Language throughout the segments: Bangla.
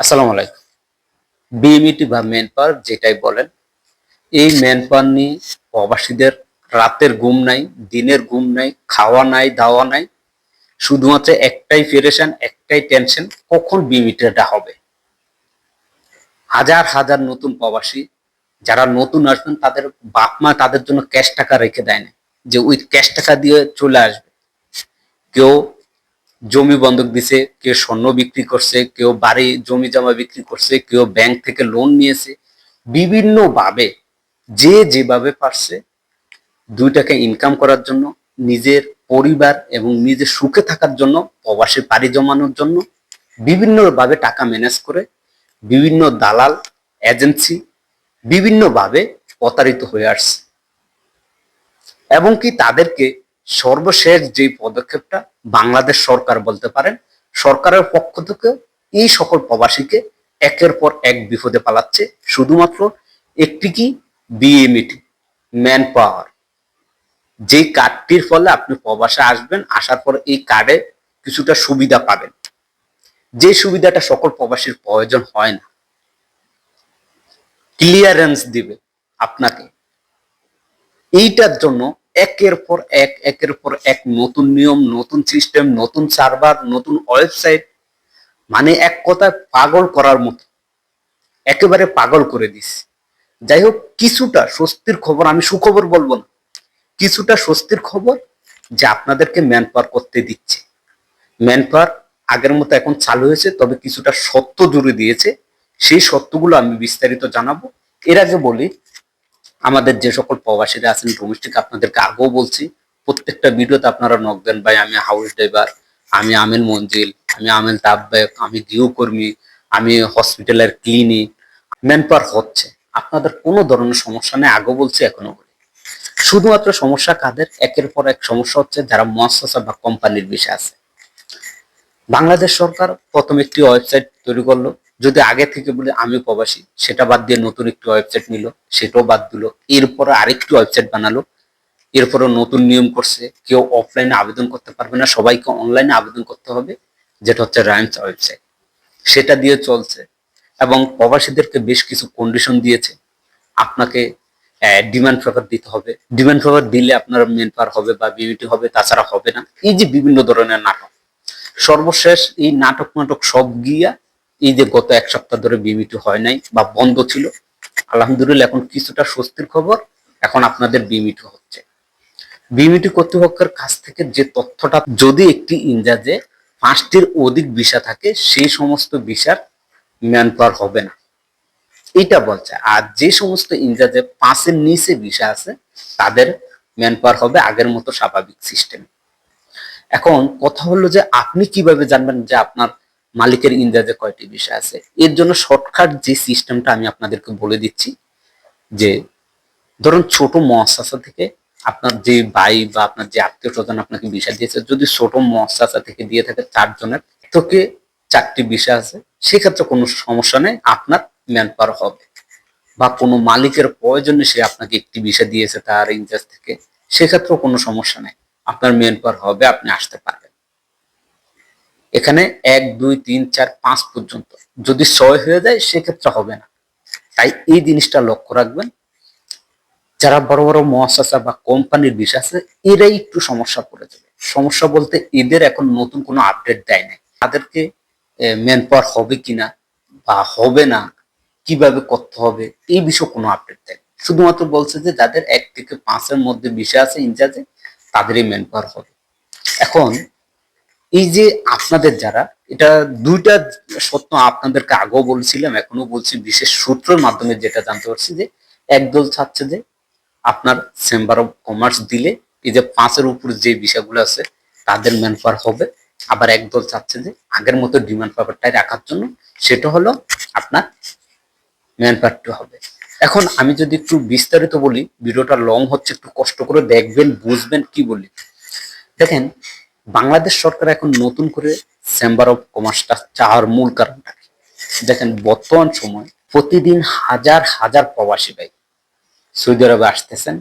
আসসালামু আলাইকুম। বিএমইটি বা ম্যান পাওয়ার যেটাই বলেন, এই ম্যান পাওয়ার নিয়ে প্রবাসীদের রাতের ঘুম নাই, দিনের ঘুম নাই, খাওয়া নাই, দাওয়া নাই, শুধুমাত্র একটাই ফেরেশন একটাই টেনশন, কখন বিএমইটিটা হবে? হাজার হাজার নতুন প্রবাসী যারা নতুন আসবেন, তাদের বাপ মা তাদের জন্য ক্যাশ টাকা রেখে দেয় না, যে ওই ক্যাশ টাকা দিয়ে চলে আসবে। কেউ জমি বন্ধক দিছে, কেউ স্বর্ণ বিক্রি করছে, কেউ বাড়ি, জমি জমা বিক্রি করছে, কেউ ব্যাংক থেকে লোন নিয়েছে। বিভিন্ন ভাবে যে যেভাবে পারছে দুই টাকা ইনকাম করার জন্য, নিজের পরিবার এবং নিজের সুখে থাকার জন্য, প্রবাসী পাড়ি জমানোর জন্য বিভিন্ন ভাবে টাকা ম্যানেজ করে, বিভিন্ন দালাল এজেন্সি বিভিন্নভাবে প্রতারিত হয়ে আসছে। এবং কি তাদেরকে সর্বশেষ যে পদক্ষেপটা বাংলাদেশ সরকার বলতে পারেন, সরকারের পক্ষ থেকে এই সকল প্রবাসীকে একের পর এক বিপদে পালাচ্ছে। শুধুমাত্র একটি কি? বিএমইটি ম্যান পাওয়ার যে কার্ডটির ফলে আপনি প্রবাসে আসবেন, আসার পর এই কার্ডে কিছুটা সুবিধা পাবেন। যে সুবিধাটা সকল প্রবাসীর প্রয়োজন হয় না। ক্লিয়ারেন্স দিবে আপনাকে। এইটার জন্য একের পর এক, একের পর এক নতুন নিয়ম, নতুন সিস্টেম নতুন সার্ভার নতুন ওয়েবসাইট মানে এক কথায় পাগল করার মতো। একেবারে পাগল করে দিস। যাই হোক কিছুটা স্বস্তির খবর, আমি সুখবর বলব না। কিছুটা স্বস্তির খবর যে আপনাদেরকে ম্যান পাওয়ার করতে দিচ্ছে। ম্যান পাওয়ার আগের মতো এখন চালু হয়েছে, তবে কিছুটা সত্য জুড়ে দিয়েছে। সেই সত্যগুলো আমি বিস্তারিত জানাব। এর আগে বলি আমাদের যে সকল প্রবাসীরা আছেন ডোমেস্টিক আপনাদেরকে আগেও বলছি, প্রত্যেকটা ভিডিওতে আপনারা নক দেন, ভাই, আমি হাউস ড্রাইভার আমি আমেল মঞ্জিল, আমি আমেল তাব্বেক আমি গৃহকর্মী আমি হসপিটালের ক্লিনিক ম্যান পাওয়ার হচ্ছে। আপনাদের কোনো ধরনের সমস্যা নেই, আগেও বলছি, এখনও শুধুমাত্র সমস্যা কাদের? একের পর এক সমস্যা হচ্ছে যারা মহাসা বা কোম্পানির বিষয় আছে। বাংলাদেশ সরকার প্রথম একটি ওয়েবসাইট তৈরি করল। যদি আগে থেকে বলে, আমি প্রবাসী, সেটা বাদ দিয়ে নতুন একটি ওয়েবসাইট নিল, সেটাও বাদ দিল। এরপরে আরেকটি ওয়েবসাইট বানালো। এরপরে নতুন নিয়ম করছে, কেউ অফলাইনে আবেদন করতে পারবে না, সবাইকে অনলাইনে আবেদন করতে হবে, যেটা হচ্ছে রাইমস ওয়েবসাইট সেটা দিয়ে চলছে, এবং প্রবাসীদেরকে বেশ কিছু কন্ডিশন দিয়েছে। আপনাকে ডিমান্ড পেপার দিতে হবে। ডিমান্ড পেপার দিলে আপনার মেন পার হবে বা বিউটি হবে, তাছাড়া হবে না। এই যে বিভিন্ন ধরনের নাটক, সর্বশেষ এই নাটক নাটক সব গিয়া এই যে গত এক সপ্তাহ ধরে বিমিটি হয় নাই বা বন্ধ ছিল। আলহামদুলিল্লাহ, এখন কিছুটা স্বস্তির খবর এখন আপনাদের বিমিটি হচ্ছে। বিমিটি কর্তৃপক্ষের কাছ থেকে যে তথ্যটা যদি একটি ইনজাজে পাঁচটির অধিক ভিসা থাকে, সেই সমস্ত ভিসার ম্যান পাওয়ার হবে না। এটা বলছে, আর যে সমস্ত ইনজাজে পাঁচের নিচে ভিসা আছে, তাদের ম্যান পাওয়ার হবে আগের মতো স্বাভাবিক সিস্টেম। এখন কথা হলো যে আপনি কীভাবে জানবেন যে আপনার মালিকের ইন্দাজে কয়টি বিষয় আছে। এর জন্য শর্টকাট যে সিস্টেমটা আমি আপনাদেরকে বলে দিচ্ছি, যে ধরুন ছোট মহাশাসা থেকে আপনার যে ভাই বা আপনার যে আত্মীয় স্বজন আপনাকে বিষয় দিয়েছে, যদি ছোট মহাশাসা থেকে দিয়ে থাকে চারজনের থেকে চারটি বিষয় আছে। সেক্ষেত্রে কোনো সমস্যা নেই, আপনার ম্যান পাওয়ার হবে। বা কোনো মালিকের প্রয়োজনে সে আপনাকে একটি বিষয় দিয়েছে তার ইনচার্জ থেকে, সেক্ষেত্রেও কোনো সমস্যা নেই। আপনার মেন পাওয়ার হবে, আপনি আসতে পারবেন এখানে এক, দুই, তিন, চার, পাঁচ পর্যন্ত। যদি ছয় হয়ে যায়, সেক্ষেত্রে হবে না। তাই এই জিনিসটা লক্ষ্য রাখবেন। যারা বড় বড় মহাশাসা বা কোম্পানির বিষয় আছে, এরাই একটু সমস্যা পড়ে যাবে সমস্যা বলতে এদের এখন নতুন কোনো আপডেট দেয় নাই। তাদেরকে ম্যান পাওয়ার হবে কিনা বা হবে না, কীভাবে করতে হবে, এই বিষয়ে কোনো আপডেট দেয় শুধুমাত্র বলছে যে, যাদের এক থেকে পাঁচের মধ্যে বিষয় আছে, ইনচার্জে, তাদেরই ম্যান পাওয়ার হবে। এখন এই যে আপনাদের যারা, এটা দুইটা সত্য আপনাদেরকে আগেও বলছিলাম, এখনও বলছি, বিশেষ সূত্রের মাধ্যমে যেটা জানতে পারছি যে, একদল চাচ্ছে যে আপনার চেম্বার অফ কমার্স দিলে এই যে পাঁচের উপর যে বিষয়গুলো আছে, তাদের ম্যান পাওয়ার হবে। আবার একদল চাচ্ছে যে আগের মতো ডিমান্ড পাওয়ারটাই রাখার জন্য, সেটা হলো আপনার ম্যান পাওয়ারটা হবে। এখন আমি যদি একটু বিস্তারিত বলি, ভিডিওটা লং হচ্ছে, একটু কষ্ট করে দেখবেন, বুঝবেন কি বলি। দেখেন বাংলাদেশ সরকার এখন নতুন করে চেম্বার অফ কমার্সটা চাওয়ার মূল কারণটা দেখেন, বর্তমান সময় প্রতিদিন হাজার হাজার প্রবাসী ভাই সৌদি আরবে আসতেছেন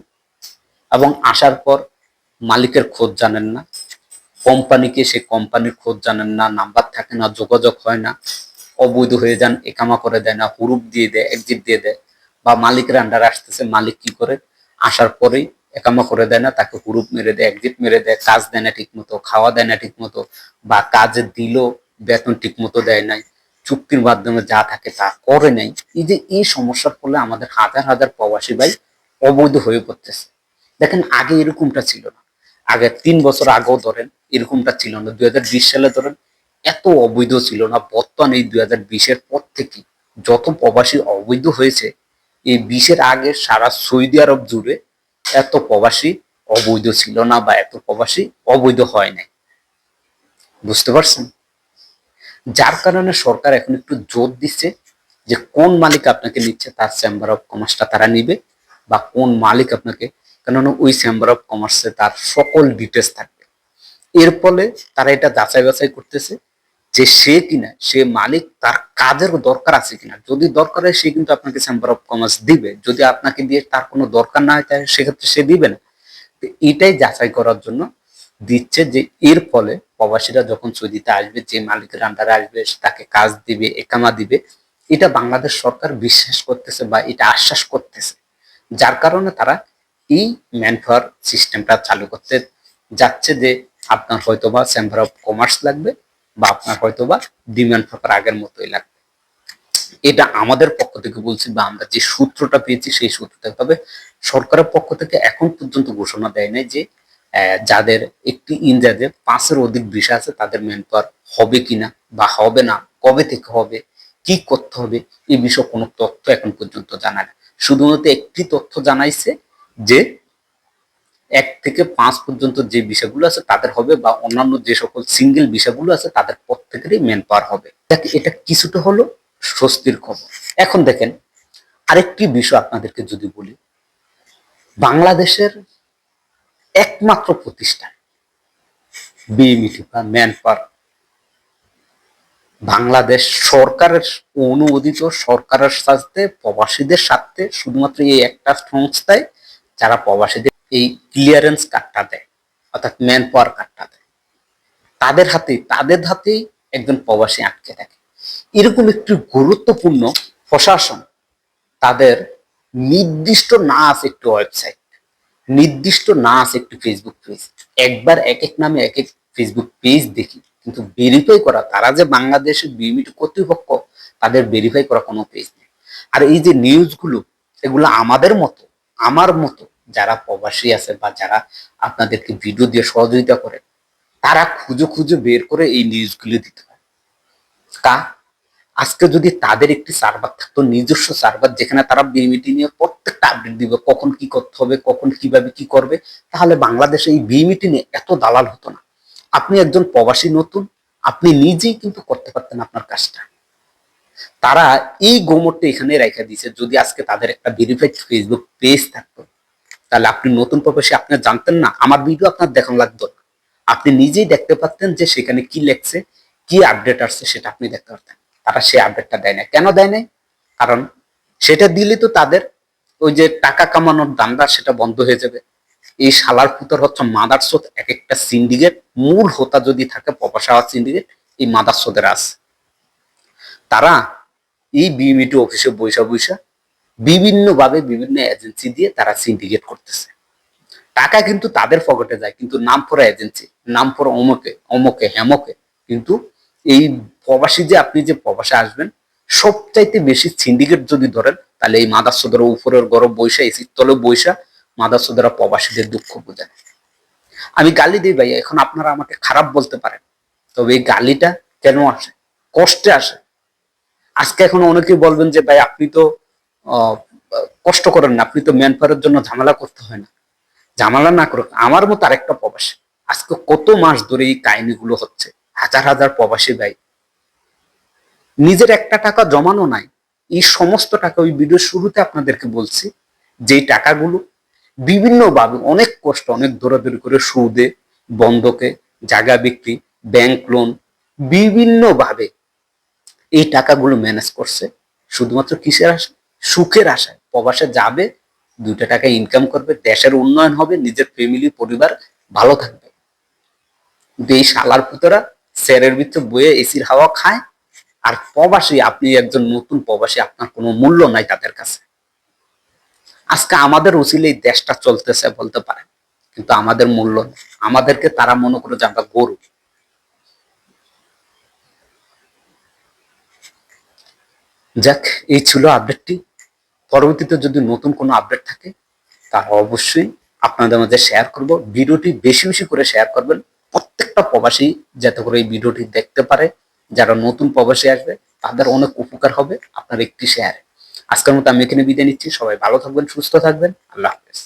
এবং আসার পর মালিকের খোঁজ জানেন না, কোম্পানিকে সে কোম্পানির খোঁজ জানেন না, নাম্বার থাকে না, যোগাযোগ হয় না, অবৈধ হয়ে যান, একামা করে দেয় না, হুরুপ দিয়ে দেয় এক্সিট দিয়ে দেয়, বা মালিকের আন্ডার আসতেছে, মালিক কি করে? আসার পরেই একামা করে দেয় না, তাকে হুরুপ মেরে দেয় এক্সিট মেরে দেয়, কাজ দেয় না ঠিক মতো খাওয়া দেয় না ঠিক মতো বা কাজ দিল, বেতন ঠিক মতো দেয় নাই, চুক্তির মাধ্যমে যা থাকে তা করে নাই এই যে, এই সমস্যার ফলে আমাদের হাজার হাজার প্রবাসী ভাই অবৈধ হয়ে পড়তেছে। দেখেন, আগে এরকমটা ছিল না। আগে তিন বছর আগেও ধরেন, এরকমটা ছিল না। দুই হাজার বিশ সালে ধরেন, এত অবৈধ ছিল না। বর্তমানে এই দুই হাজার বিশের পর থেকে যত প্রবাসী অবৈধ হয়েছে, এই বিশের আগে সারা সৌদি আরব জুড়ে এত প্রবাসী অবৈধ ছিল না বা এত প্রবাসী অবৈধ হয় নাই। বুঝতে পারছেন? যার কারণে সরকার এখন একটু জোর দিচ্ছে যে কোন মালিক আপনাকে নিচ্ছে তার চেম্বার অফ কমার্সটা তারা নিবে বা কোন মালিক আপনাকে, কেননা ওই চেম্বার অফ কমার্সে তার সকল ডিটেলস থাকবে। এর ফলে তারা এটা যাচাই বাছাই করতেছে। যে সে কিনা, সে মালিক, তার কাজের দরকার আছে কিনা। যদি দরকার হয়, সে কিন্তু আপনাকে চেম্বার অফ কমার্স দিবে। যদি আপনাকে দিয়ে তার কোনো দরকার না হয়, তাহলে সেক্ষেত্রে সে দিবে না। তো এটাই যাচাই করার জন্য দিচ্ছে যে, এর ফলে প্রবাসীরা যখন সৌদিতে আসবে, যে মালিকের আন্ডারে আসবে তাকে কাজ দিবে, একামা দিবে, এটা বাংলাদেশ সরকার বিশ্বাস করতেছে বা এটা আশ্বাস করতেছে। যার কারণে তারা এই ম্যানপাওয়ার সিস্টেমটা চালু করতে যাচ্ছে যে, আপনার হয়তো বা চেম্বার অফ কমার্স লাগবে বা আপনার হয়তোবা ডিমান্ড ফাঁকার আগের মতোই লাগবে। এটা আমাদের পক্ষ থেকে বলছি বা আমরা যে সূত্রটা পেয়েছি সেই সূত্র থেকে তবে সরকারের পক্ষ থেকে এখন পর্যন্ত ঘোষণা দেয় নাই যে যাদের একটি ইন্ডিয়াতে পাঁচের অধিক বিষয় আছে তাদের মেন হবে কিনা বা হবে না, কবে থেকে হবে, কি করতে হবে এই বিষয়ে কোনো তথ্য এখন পর্যন্ত জানা না শুধুমাত্র একটি তথ্য জানাইছে যে এক থেকে পাঁচ পর্যন্ত যে বিষয়গুলো আছে তাদের হবে বা অন্যান্য যে সকল সিঙ্গেল বিষয়গুলো আছে তাদের প্রত্যেকেরই ম্যান পাওয়ার হবে। এটা কিছুটা হলো? স্বস্তির খবর। এখন দেখেন, আরেকটি বিষয় আপনাদেরকে যদি বলি, বাংলাদেশের একমাত্র প্রতিষ্ঠান বিএমইটি বা ম্যান পাওয়ার বাংলাদেশ সরকারের অনুমোদিত, সরকারের সাথে প্রবাসীদের সাথে শুধুমাত্র এই একটা সংস্থায় যারা প্রবাসীদের এই ক্লিয়ারেন্স কার্ডটা দেয়, অর্থাৎ ম্যান পাওয়ার কার্ডটা দেয়। তাদের হাতেই তাদের হাতেই একজন প্রবাসী আটকে থাকে। এরকম একটি গুরুত্বপূর্ণ প্রশাসন তাদের নির্দিষ্ট না আছে একটি ওয়েবসাইট নির্দিষ্ট না আছে একটি ফেসবুক পেজ একবার এক এক নামে এক এক ফেসবুক পেজ দেখি, কিন্তু ভেরিফাই করা, তারা যে বাংলাদেশের বিমিট কর্তৃপক্ষ, তাদের ভেরিফাই করা কোনো পেজ নেই। আর এই যে নিউজগুলো এগুলো আমাদের মতো, আমার মতো যারা প্রবাসী আছে বা যারা আপনাদেরকে ভিডিও দিয়ে সহযোগিতা করে, তারা খুঁজে খুঁজে বের করে এই নিউজগুলো দিতে হয় কা আজকে যদি তাদের একটি সার্ভার থাকতো, নিজস্ব সার্ভার যেখানে তারা বিএমইটি নিয়ে প্রত্যেকটা আপডেট দিবে, কখন কি করতে হবে, কখন কীভাবে কি করবে, তাহলে বাংলাদেশে এই বিএমইটি নিয়ে এত দালাল হতো না। আপনি একজন প্রবাসী নতুন, আপনি নিজেই কিন্তু করতে পারতেন আপনার কাজটা। তারা এই গোমরটা এখানে রেখে দিয়েছে, যদি আজকে তাদের একটা ভেরিফাইড ফেসবুক পেজ থাকতো তাহলে আপনি নতুন প্রবাসী আপনি জানতেন না, আমার ভিডিও আপনার দেখানো লাগতো। আপনি নিজেই দেখতে পারতেন যে সেখানে কি লেখছে, কি আপডেট আসছে সেটা আপনি দেখতে পারতেন। তারা সেই আপডেটটা দেয় না কেন দেয় নাই? কারণ সেটা দিলে তো তাদের ওই যে টাকা কামানোর দান্দা সেটা বন্ধ হয়ে যাবে। এই শালার পুতর হচ্ছে মাদারসোদ এক একটা সিন্ডিকেট মূল হোতা যদি থাকে প্রবাসা সিন্ডিকেট এই মাদারসোদের আছে তারা এই বিএমইটি অফিসে বৈশা বৈশা বিভিন্ন ভাবে বিভিন্ন এজেন্সি দিয়ে তারা সিন্ডিকেট করতেছে। টাকা কিন্তু তাদের পকেটে যায়, কিন্তু নাম পড়া এজেন্সি নাম পড়া অমকে, অমুকে, হেমকে, কিন্তু এই প্রবাসী যে আপনি যে প্রবাসে আসবেন, সবচাইতে বেশি সিন্ডিকেট যদি ধরেন, তাহলে এই মাদার মাদাসদের উপরের গরম বৈশা এসির তলে বৈশা মাদাসদেরা প্রবাসীদের দুঃখ বোঝায় আমি গালি দিই ভাই এখন আপনারা আমাকে খারাপ বলতে পারেন, তবে এই গালিটা কেন আসে? কষ্টে আসে। আজকে এখন অনেকে বলবেন যে, ভাই, আপনি তো কষ্ট করেন না। আপনি তো ম্যান পাওয়ারের জন্য ঝামেলা করতে হয় না। ঝামেলা না করুক, আমার মতো আরেকটা প্রবাসী। আজকে কত মাস ধরে এই কাহিনীগুলো হচ্ছে? হাজার হাজার প্রবাসী ভাই। নিজের একটা টাকা জমানো নাই। এই সমস্ত টাকা ওই ভিডিও শুরুতে আপনাদেরকে বলছি যে টাকাগুলো বিভিন্ন ভাবে অনেক কষ্ট, অনেক দৌড়াদৌড়ি করে সুদে, বন্ধকে, জায়গা বিক্রি ব্যাংক লোন বিভিন্ন ভাবে এই টাকাগুলো ম্যানেজ করছে। শুধুমাত্র কিসের আশা সুখের আশায়। প্রবাসে যাবে, দুইটা টাকা ইনকাম করবে, দেশের উন্নয়ন হবে, নিজের ফ্যামিলি পরিবার ভালো থাকবে। কিন্তু এই শালার পুতরা স্যারের ভিতরে বয়ে এসির হাওয়া খায়, আর প্রবাসী, আপনি একজন নতুন প্রবাসী, আপনার কোনো মূল্য নাই তাদের কাছে। আজকে আমাদের উচিলে এই দেশটা চলতেছে বলতে পারেন, কিন্তু আমাদের মূল্য আমাদেরকে তারা মনে করে যে আমরা গরু। যাক, এই ছিল আপডেটটি পরবর্তীতে যদি নতুন কোনো আপডেট থাকে তার অবশ্যই আপনাদের মধ্যে শেয়ার করব। ভিডিওটি বেশি বেশি করে শেয়ার করবেন। প্রত্যেকটা প্রবাসী যাতে করে এই ভিডিওটি দেখতে পারে। যারা নতুন প্রবাসী আসবে, তাদের অনেক উপকার হবে আপনার একটি শেয়ারে আজকের মতো আমি এখানে বিদায় নিচ্ছি। সবাই ভালো থাকবেন, সুস্থ থাকবেন। আল্লাহ হাফেজ।